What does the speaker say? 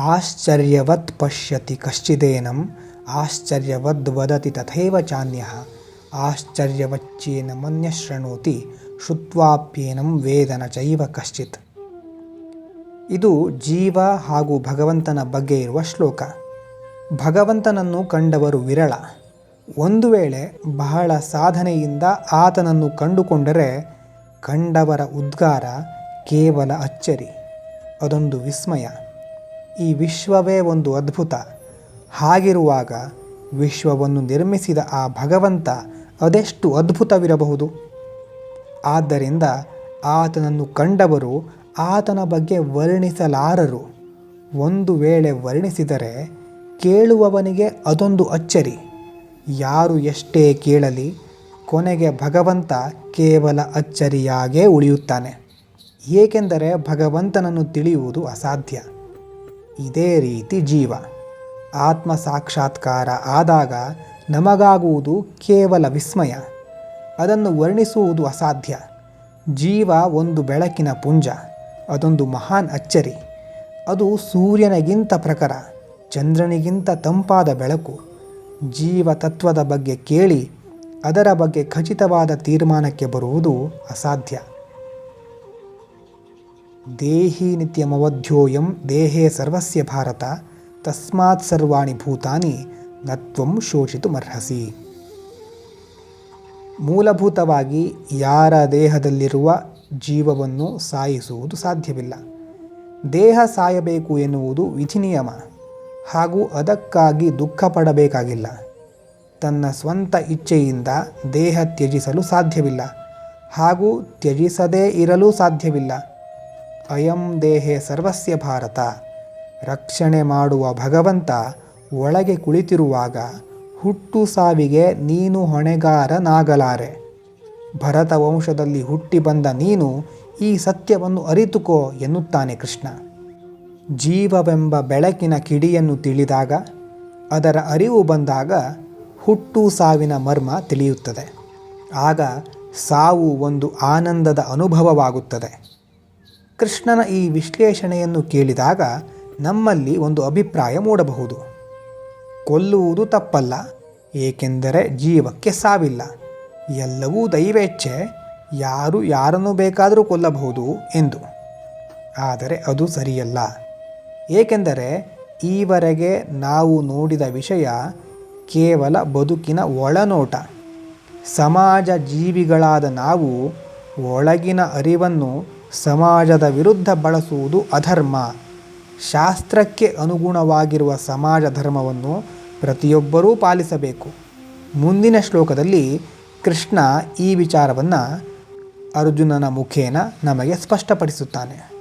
ಆಶ್ಚರ್ಯವತ್ ಪಶ್ಯತಿ ಕಶ್ಚಿದೇನಂ, ಆಶ್ಚರ್ಯವದ್ ವದತಿ ತಥೈವ ಚಾನ್ಯಃ, ಆಶ್ಚರ್ಯವಚ್ಚೇನ ಮನ್ಯ ಶೃಣೋತಿ ಶುತ್ವಾಪ್ಯೇನಂ ವೇದನ ಚೈವ ಕಶ್ಚಿತ್. ಇದು ಜೀವ ಹಾಗೂ ಭಗವಂತನ ಬಗ್ಗೆ ಇರುವ ಶ್ಲೋಕ. ಭಗವಂತನನ್ನು ಕಂಡವರು ವಿರಳ. ಒಂದು ವೇಳೆ ಬಹಳ ಸಾಧನೆಯಿಂದ ಆತನನ್ನು ಕಂಡುಕೊಂಡರೆ ಕಂಡವರ ಉದ್ಗಾರ ಕೇವಲ ಅಚ್ಚರಿ, ಅದೊಂದು ವಿಸ್ಮಯ. ಈ ವಿಶ್ವವೇ ಒಂದು ಅದ್ಭುತ. ಹಾಗಿರುವಾಗ ವಿಶ್ವವನ್ನು ನಿರ್ಮಿಸಿದ ಆ ಭಗವಂತ ಅದೆಷ್ಟು ಅದ್ಭುತವಿರಬಹುದು. ಆದ್ದರಿಂದ ಆತನನ್ನು ಕಂಡವರು ಆತನ ಬಗ್ಗೆ ವರ್ಣಿಸಲಾರರು. ಒಂದು ವೇಳೆ ವರ್ಣಿಸಿದರೆ ಕೇಳುವವನಿಗೆ ಅದೊಂದು ಅಚ್ಚರಿ. ಯಾರು ಎಷ್ಟೇ ಕೇಳಲಿ ಕೊನೆಗೆ ಭಗವಂತ ಕೇವಲ ಅಚ್ಚರಿಯಾಗೇ ಉಳಿಯುತ್ತಾನೆ. ಏಕೆಂದರೆ ಭಗವಂತನನ್ನು ತಿಳಿಯುವುದು ಅಸಾಧ್ಯ. ಇದೇ ರೀತಿ ಜೀವ. ಆತ್ಮ ಸಾಕ್ಷಾತ್ಕಾರ ಆದಾಗ ನಮಗಾಗುವುದು ಕೇವಲ ವಿಸ್ಮಯ. ಅದನ್ನು ವರ್ಣಿಸುವುದು ಅಸಾಧ್ಯ. ಜೀವ ಒಂದು ಬೆಳಕಿನ ಪುಂಜ, ಅದೊಂದು ಮಹಾನ್ ಅಚ್ಚರಿ. ಅದು ಸೂರ್ಯನಿಗಿಂತ ಪ್ರಖರ, ಚಂದ್ರನಿಗಿಂತ ತಂಪಾದ ಬೆಳಕು. ಜೀವ ತತ್ವದ ಬಗ್ಗೆ ಕೇಳಿ, ಅದರ ಬಗ್ಗೆ ಖಚಿತವಾದ ತೀರ್ಮಾನಕ್ಕೆ ಬರುವುದು ಅಸಾಧ್ಯ. ದೇಹಿ ನಿತ್ಯಮವಧ್ಯೋಯಂ ದೇಹೇ ಸರ್ವಸ್ಯ ಭಾರತ, ತಸ್ಮಾತ್ ಸರ್ವಾಣಿ ಭೂತಾನಿ ನತ್ವಂ ಶೋಷಿತುಮರ್ಹಸಿ ಮೂಲಭೂತವಾಗಿ ಯಾರ ದೇಹದಲ್ಲಿರುವ ಜೀವವನ್ನು ಸಾಯಿಸುವುದು ಸಾಧ್ಯವಿಲ್ಲ. ದೇಹ ಸಾಯಬೇಕು ಎನ್ನುವುದು ವಿಧಿನಿಯಮ ಹಾಗೂ ಅದಕ್ಕಾಗಿ ದುಃಖ ಪಡಬೇಕಾಗಿಲ್ಲ ತನ್ನ ಸ್ವಂತ ಇಚ್ಛೆಯಿಂದ ದೇಹ ತ್ಯಜಿಸಲು ಸಾಧ್ಯವಿಲ್ಲ ಹಾಗೂ ತ್ಯಜಿಸದೇ ಇರಲು ಸಾಧ್ಯವಿಲ್ಲ. ಅಯಂ ದೇಹೇ ಸರ್ವಸ್ಯ ಭಾರತ. ರಕ್ಷಣೆ ಮಾಡುವ ಭಗವಂತ ಒಳಗೆ ಕುಳಿತಿರುವಾಗ ಹುಟ್ಟು ಸಾವಿಗೆ ನೀನು ಹೊಣೆಗಾರನಾಗಲಾರೆ. ಭರತ ವಂಶದಲ್ಲಿ ಹುಟ್ಟಿ ಬಂದ ನೀನು ಈ ಸತ್ಯವನ್ನು ಅರಿತುಕೋ ಎನ್ನುತ್ತಾನೆ ಕೃಷ್ಣ. ಜೀವವೆಂಬ ಬೆಳಕಿನ ಕಿಡಿಯನ್ನು ತಿಳಿದಾಗ, ಅದರ ಅರಿವು ಬಂದಾಗ ಹುಟ್ಟು ಸಾವಿನ ಮರ್ಮ ತಿಳಿಯುತ್ತದೆ. ಆಗ ಸಾವು ಒಂದು ಆನಂದದ ಅನುಭವವಾಗುತ್ತದೆ. ಕೃಷ್ಣನ ಈ ವಿಶ್ಲೇಷಣೆಯನ್ನು ಕೇಳಿದಾಗ ನಮ್ಮಲ್ಲಿ ಒಂದು ಅಭಿಪ್ರಾಯ ಮೂಡಬಹುದು. ಕೊಲ್ಲುವುದು ತಪ್ಪಲ್ಲ, ಏಕೆಂದರೆ ಜೀವಕ್ಕೆ ಸಾವಿಲ್ಲ. ಎಲ್ಲವೂ ದೈವೇಚ್ಛೆ, ಯಾರು ಯಾರನ್ನು ಬೇಕಾದರೂ ಕೊಲ್ಲಬಹುದು ಎಂದು. ಆದರೆ ಅದು ಸರಿಯಲ್ಲ. ಏಕೆಂದರೆ ಈವರೆಗೆ ನಾವು ನೋಡಿದ ವಿಷಯ ಕೇವಲ ಬದುಕಿನ ಒಳನೋಟ. ಸಮಾಜ ಜೀವಿಗಳಾದ ನಾವು ಒಳಗಿನ ಅರಿವನ್ನು ಸಮಾಜದ ವಿರುದ್ಧ ಬಳಸುವುದು ಅಧರ್ಮ. ಶಾಸ್ತ್ರಕ್ಕೆ ಅನುಗುಣವಾಗಿರುವ ಸಮಾಜ ಧರ್ಮವನ್ನು ಪ್ರತಿಯೊಬ್ಬರೂ ಪಾಲಿಸಬೇಕು. ಮುಂದಿನ ಶ್ಲೋಕದಲ್ಲಿ ಕೃಷ್ಣ ಈ ವಿಚಾರವನ್ನು ಅರ್ಜುನನ ಮುಖೇನ ನಮಗೆ ಸ್ಪಷ್ಟಪಡಿಸುತ್ತಾನೆ.